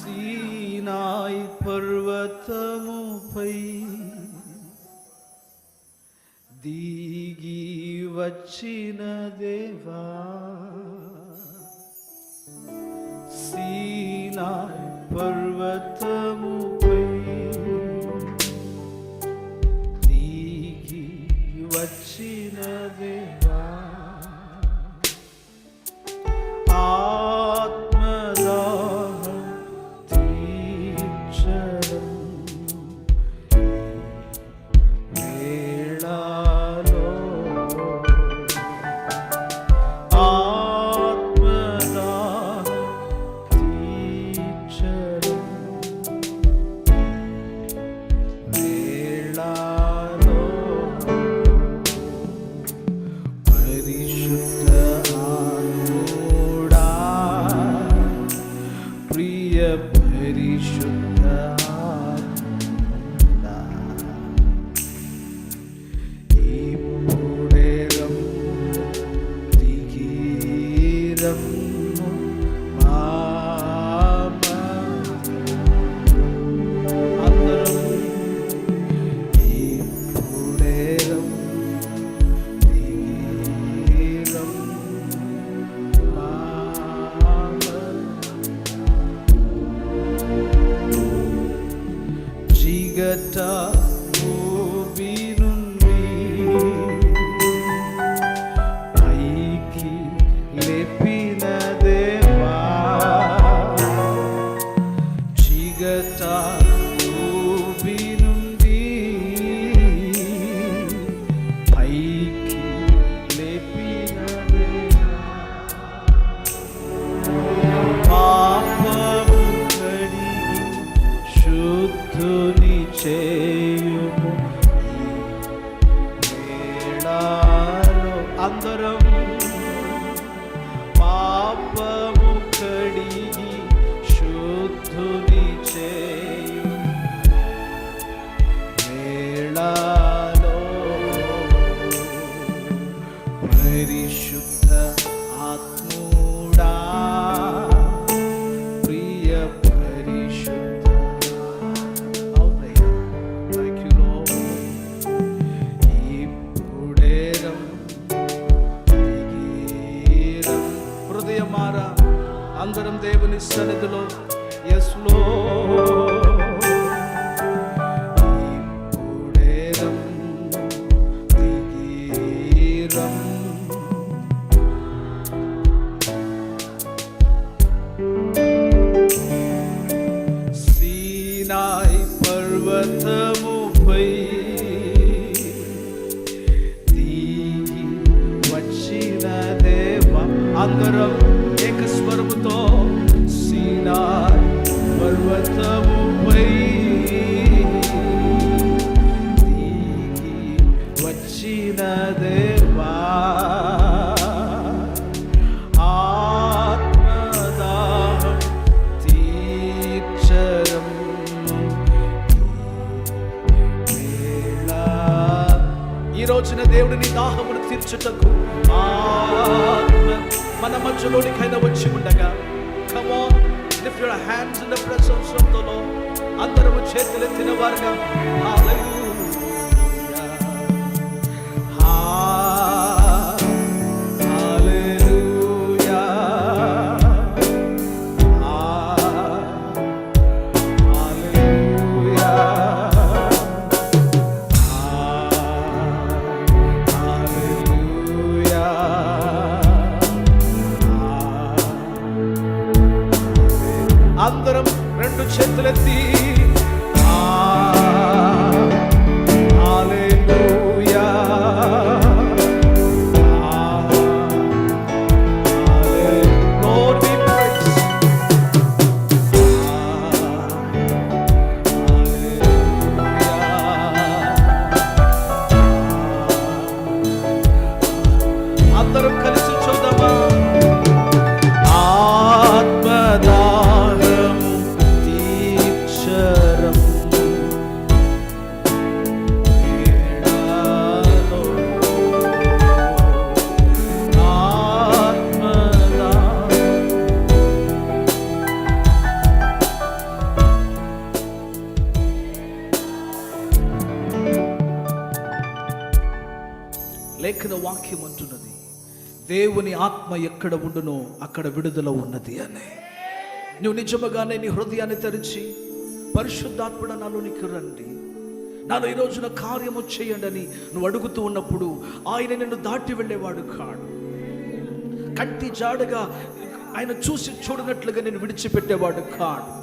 Sinai పర్వతముపై దిగి వచ్చిన దేవా సీనాయ్ పర్వతముపై ഉയർച്ച ൂപിനുണ്ടി ഐക്യ ലഭിനവേ പാപവും കടിയും ശുദ്ധുനി ചെയ്യുമോ അന്തരം హృదయమారా అందరం దేవుని సన్నిధిలో. ఎస్లో సీనాయి పర్వతము అందరం ఏకస్వరముతో సీనాయ్ పర్వతముపై దిగి వచ్చిన దేవా ఈ రోజున దేవుడిని దాహమును తీర్చుటకు ఆ మన మధ్యలోనికైనా వచ్చి ఉండగా come on lift your hands in the presence of the Lord అందరము చేతులెత్తిన వారుగా వాక్యం అంటున్నది. దేవుని ఆత్మ ఎక్కడ ఉండునో అక్కడ విడుదల ఉన్నది అని. నువ్వు నిజముగానే నీ హృదయాన్ని తెరిచి పరిశుద్ధాత్మడ నాలోనికి రండి. నాలో ఈ రోజున కార్యము చేయండి అని నువ్వు అడుగుతూ ఉన్నప్పుడు ఆయన నిన్ను దాటి వెళ్ళేవాడు కాడు. కంటి జాడగా ఆయన చూసి చూడనట్లుగా నేను విడిచిపెట్టేవాడు కాడు.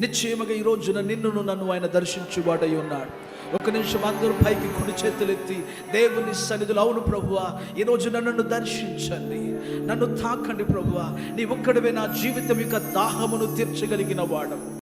నిశ్చయముగా ఈ రోజున నిన్నును నన్ను ఆయన దర్శించువాడై ఉన్నాడు. ఒక నిమిషం అందరూ పైకి కుడి చేతులెత్తి దేవుని సన్నిధులు అవును ప్రభువా ఈరోజు నన్ను దర్శించండి నన్ను తాకండి ప్రభువా నీ ఒక్కడవే నా జీవితం యొక్క దాహమును తీర్చగలిగిన వాడు